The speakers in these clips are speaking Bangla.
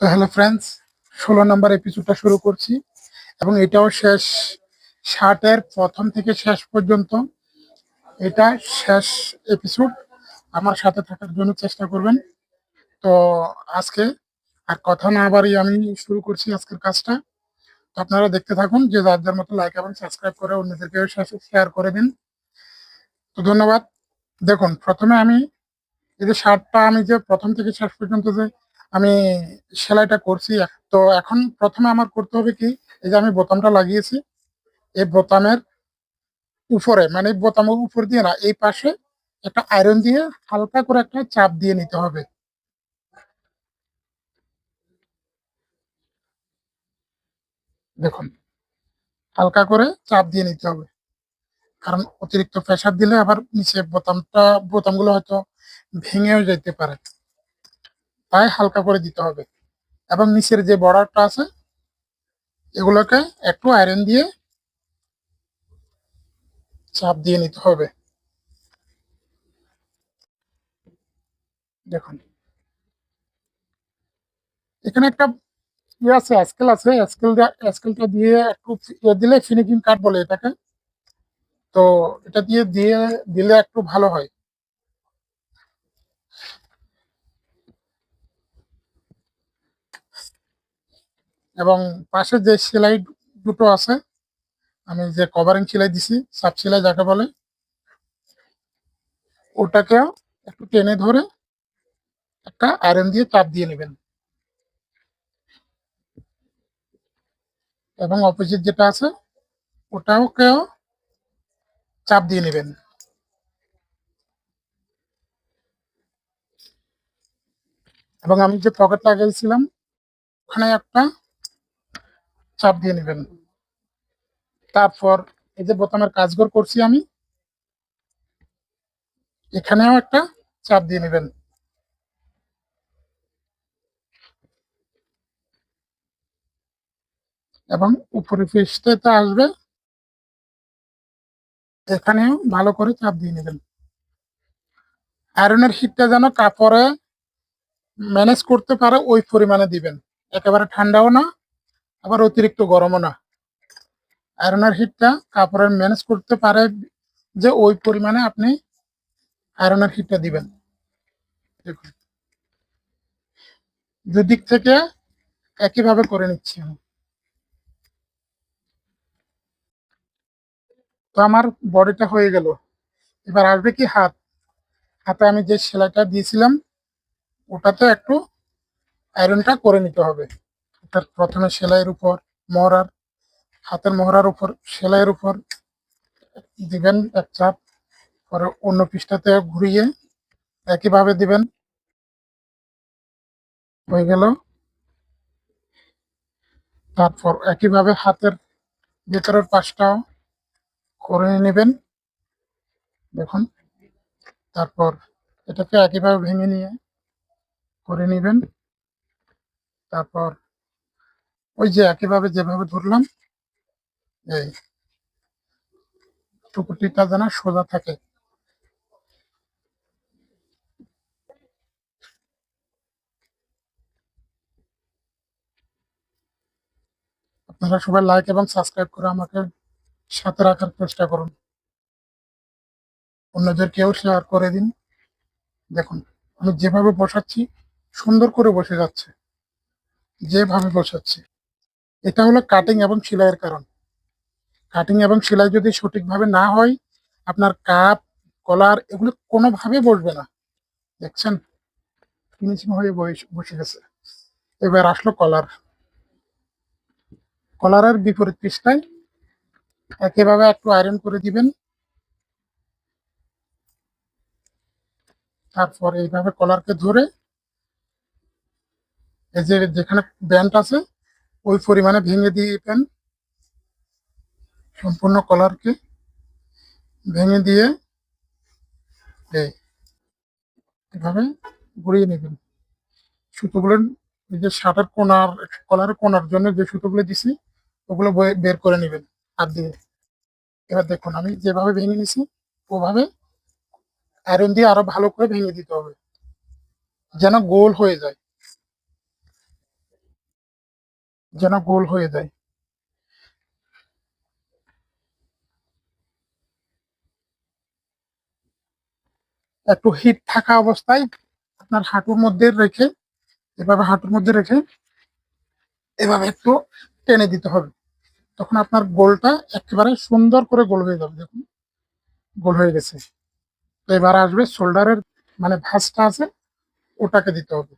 তো হ্যালো ফ্রেন্ডস ষোলো নম্বর এপিসোডটা শুরু করছি এবং এটাও শেষ শার্টের প্রথম থেকে শেষ পর্যন্ত। এটা শেষ এপিসোড আমার সাথে থাকার জন্য চেষ্টা করবেন। তো আজকে আর কথা না বাড়িয়ে আমি শুরু করছি আজকের কাজটা। তো আপনারা দেখতে থাকুন যে যার যার মতো লাইক এবং সাবস্ক্রাইব করে অন্যদেরকেও শেয়ার করে দিন। তো ধন্যবাদ। দেখুন, প্রথমে আমি এই যে শার্টটা আমি যে প্রথম থেকে শেষ পর্যন্ত যে আমি সেলাইটা করছি। তো এখন প্রথমে আমার করতে হবে কি, এই যে আমি বোতামটা লাগিয়েছি, এই বোতামের উপরে মানে বোতামের উপর দিয়ে না, এই পাশে একটা আয়রন দিয়ে হালকা করে একটা চাপ দিয়ে নিতে হবে। দেখুন, হালকা করে চাপ দিয়ে নিতে হবে। কারণ অতিরিক্ত প্রেসার দিলে আবার নিচে বোতামটা, বোতামগুলো হয়তো ভেঙেও যেতে পারে। তাই হালকা করে দিতে হবে। এবং নিচের যে বর্ডারটা আছে, এগুলোকে একটু আয়রন দিয়ে চাপ দিয়ে নিতে হবে। দেখুন। এখানে একটা ইয়ে আছে স্কেল আছে। স্কেল স্কেলটা দিয়ে একটু ইয়ে দিলে ফিনিশিং কাট বলে এটাকে। তো এটা দিয়ে দিয়ে দিলে একটু ভালো হয়। এবং পাশে যে সেলাই দুটো আছে, আমি যে কভারিং সেলাই দিছি সাপ সেলাই যাকে বলে, ওটাকেও একটু টেনে ধরে একটা আয়রন দিয়ে চাপ দিয়ে নেবেন। এবং অপোজিট যেটা আছে, ওটাকেও চাপ দিয়ে নেবেন। এবং আমি যে পকেট লাগিয়েছিলাম, ওখানে একটা চাপ দিয়ে নেবেন। তারপর এই যে বোতামের কাজগর করছি আমি, এখানেও একটা চাপ দিয়ে নেবেন। এবং উপরে পেস্টটা আসবে, এখানেও ভালো করে চাপ দিয়ে নেবেন। আয়রনের হিটটা যেন কাপড়ে ম্যানেজ করতে পারে, ওই পরিমাণে দিবেন। একেবারে ঠান্ডাও না আবার অতিরিক্ত গরমও না। আয়রনের হিটটা কাপড়ের ম্যানেজ করতে পারে যে ওই পরিমাণে আপনি আয়রনের হিটটা দিবেন। দেখুন। দুদিক থেকে একইভাবে করে নিচ্ছি আমি। তো আমার বডিটা হয়ে গেল। এবার আসবে কি হাত? হাতে আমি যে সেলাইটা দিয়েছিলাম, ওটাতে একটু আয়রনটা করে নিতে হবে। তার প্রথমে সেলাইয়ের উপর মহড়ার, হাতের মহড়ার উপর, সেলাইয়ের উপর দিবেন এক চাপ, পরে অন্য পৃষ্ঠাতে ঘুরিয়ে একইভাবে দিবেন। হয়ে গেল। তারপর একইভাবে হাতের ভেতরের পাশটাও করে নেবেন। দেখুন, তারপর এটাকে একইভাবে ভেঙে নিয়ে করে নেবেন। তারপর ওই যে একইভাবে যেভাবে ধরলাম, এই টুকুটিটা যেন সোজা থাকে। আপনারা সবাই লাইক এবং সাবস্ক্রাইব করে আমাকে সাথে রাখার চেষ্টা করুন। অন্যদেরকেও শেয়ার করে দিন। দেখুন, আমি যেভাবে বসাচ্ছি, সুন্দর করে বসে যাচ্ছে। যেভাবে বসাচ্ছি। এটা হলো কাটিং এবং সেলাইয়ের কারণ। কাটিং এবং সেলাই যদি সঠিকভাবে না হয়, আপনার কাপ কলার এগুলো কোনোভাবে বসবে না। দেখছেন? ফিনিশিং হয়ে বসে- গেছে। এবার আসলো কলার কলারের বিপরীত পৃষ্ঠায় একইভাবে একটু আয়রন করে দিবেন। তারপর এইভাবে কলারকে ধরে এই যে যেখানে ব্যান্ড আছে ওই পরিমাণে ভেঙে দিবেন সম্পূর্ণ কলারকে ভেঙে দিয়ে এভাবে ঘুরিয়ে নেবেন। সুতোগুলো এই যে শার্টের কোনার, কলারের কোনার জন্য যে সুতোগুলো দিছি, ওগুলো বের করে নেবেন হাত দিয়ে। এবার দেখুন, আমি যেভাবে ভেঙে নিছি, ওভাবে আয়রন দিয়ে আরও ভালো করে ভেঙে দিতে হবে, যেন গোল হয়ে যায়। যেন গোল হয়ে যায়। একটু হিট থাকা অবস্থায় আপনার হাঁটুর মধ্যে রেখে, এভাবে হাঁটুর মধ্যে রেখে এভাবে একটু টেনে দিতে হবে। তখন আপনার গোলটা একেবারে সুন্দর করে গোল হয়ে যাবে, দেখুন। গোল হয়ে গেছে। তো এবার আসবে শোল্ডারের মানে ভাঁজটা আছে, ওটাকে দিতে হবে।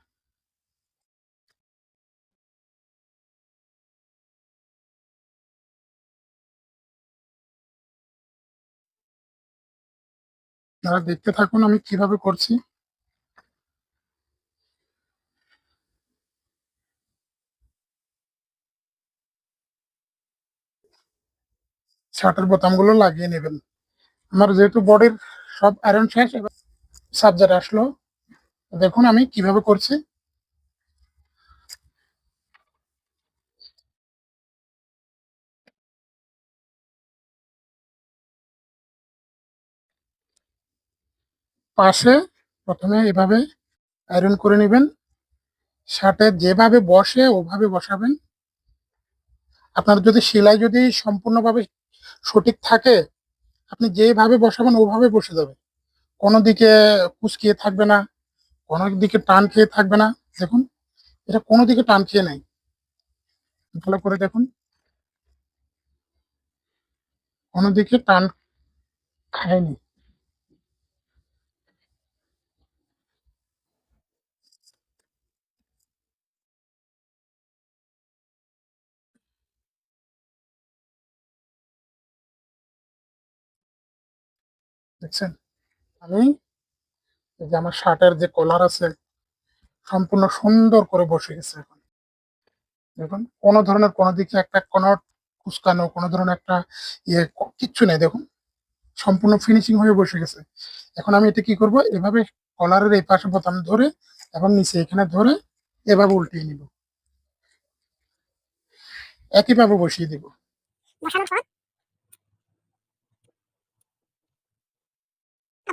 আপনারা দেখতে থাকুন আমি কীভাবে করছি। শার্টের বোতামগুলো লাগিয়ে নেবেন। আমার যেহেতু বডির সব আয়রন শেষ, এবার সাবজেক্ট আসলো। দেখুন আমি কীভাবে করছি। পাশে প্রথমে এভাবে আয়রন করে নেবেন। শার্টে যেভাবে বসে ওভাবে বসাবেন। আপনার যদি সেলাই যদি সম্পূর্ণভাবে সঠিক থাকে, আপনি যেভাবে বসাবেন ওভাবে বসে যাবে। কোনো দিকে কুচকিয়ে থাকবে না, কোনো দিকে টান খেয়ে থাকবে না। দেখুন, এটা কোনো দিকে টান খেয়ে নাই। ভালো করে দেখুন। কোনো দিকে টান খায়নি দেখছেন? আমি এই যে আমার শার্টের যে কলার আছে, সম্পূর্ণ সুন্দর করে বসে গেছে এখন। দেখুন, কোনো ধরনের কোনো দিকে একটা কোনো কুচকানো, কোনো ধরনের একটা ইয়ে কিচ্ছু নেই, দেখুন। সম্পূর্ণ ফিনিশিং হয়ে বসে গেছে। এখন আমি এটা কি করব? এভাবে কলারের এই পাশে বোতাম ধরে এবং নিচে এখানে ধরে এভাবে উল্টিয়ে নিব। একইভাবে বসিয়ে দিব।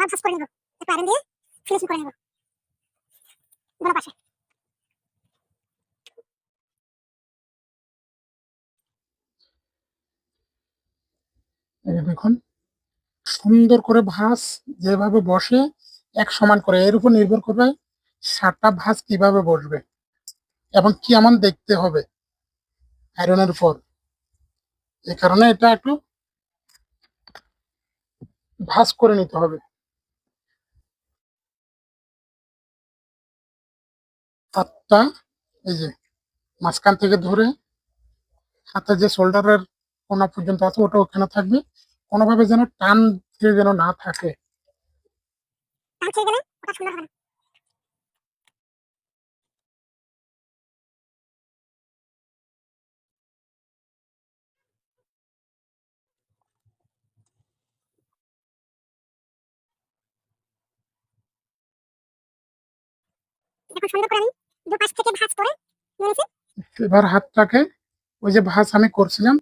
বসানোর পর করে নেব। একটু আয়রন দিয়ে ফিনিশিং করে নেব। বড় পাশে। দেখুন সুন্দর করে ভাঁজ যেভাবে বসে, এক সমান করে, এর উপর নির্ভর করবে সাতটা ভাঁজ কীভাবে বসবে এবং কি কেমন দেখতে হবে আয়রনের উপর। এই কারণে এটা একটু ভাঁজ করে নিতে হবে। হাতটা এই যে মাঝখান থেকে ধরে হাতে যে শোল্ডারের কোনা পর্যন্ত আছে, ওটা ওখানে থাকবে। কোনোভাবে যেন টান দিয়ে যেন না থাকে। এখন সুন্দর করে আমি দু পাশ থেকে ভাঁজ করে নিয়ে নিয়েছি এবার হাতটাকে ওই যে ভাঁজ আমি করছিলাম,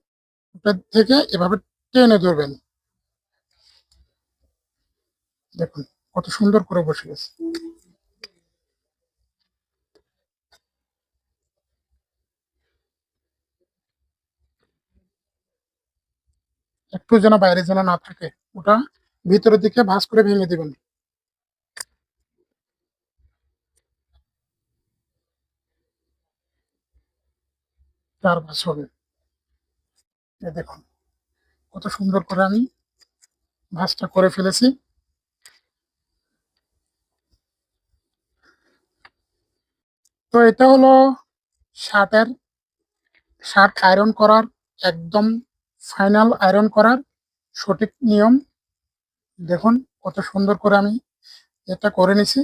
ওটা থেকে এভাবে টেনে ধরবেন। দেখুন, কত সুন্দর করে বসে গেছে। একটু যেন বাইরে যেন না থাকে, ওটা ভিতরের দিকে ভাঁজ করে ভেঙে দিবেন। চার ভাঁজ হবে। দেখুন, কত সুন্দর করে আমি ভাঁজটা করে ফেলেছি। তো এটা হলো শার্টের শার্ট আয়রন করার, একদম ফাইনাল আয়রন করার সঠিক নিয়ম। দেখুন, কত সুন্দর করে আমি এটা করে নিছি।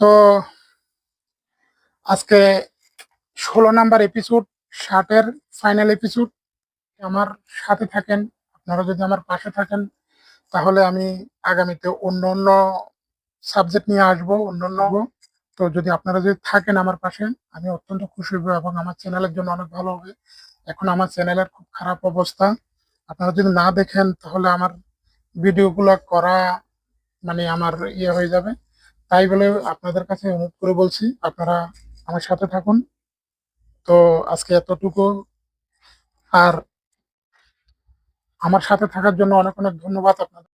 তো আজকে ষোলো নাম্বার এপিসোড ষাটের ফাইনাল এপিসোড আমার সাথে থাকেন, আপনারা যদি আমার পাশে থাকেন, তাহলে আমি আগামীতে অন্য অন্য সাবজেক্ট নিয়ে আসব, অন্য অন্য। তো যদি আপনারা যদি থাকেন আমার পাশে, আমি অত্যন্ত খুশি হব এবং আমার চ্যানেলের জন্য অনেক ভালো হবে। এখন আমার চ্যানেলের খুব খারাপ অবস্থা। আপনারা যদি না দেখেন, তাহলে আমার ভিডিওগুলো করা মানে আমার ইয়ে হয়ে যাবে। তাই বলে আপনাদের কাছে অনুরোধ করে বলছি, আপনারা আমার সাথে থাকুন। তো আজকে এতটুকু। আর আমার সাথে থাকার জন্য অনেক অনেক ধন্যবাদ আপনাদের।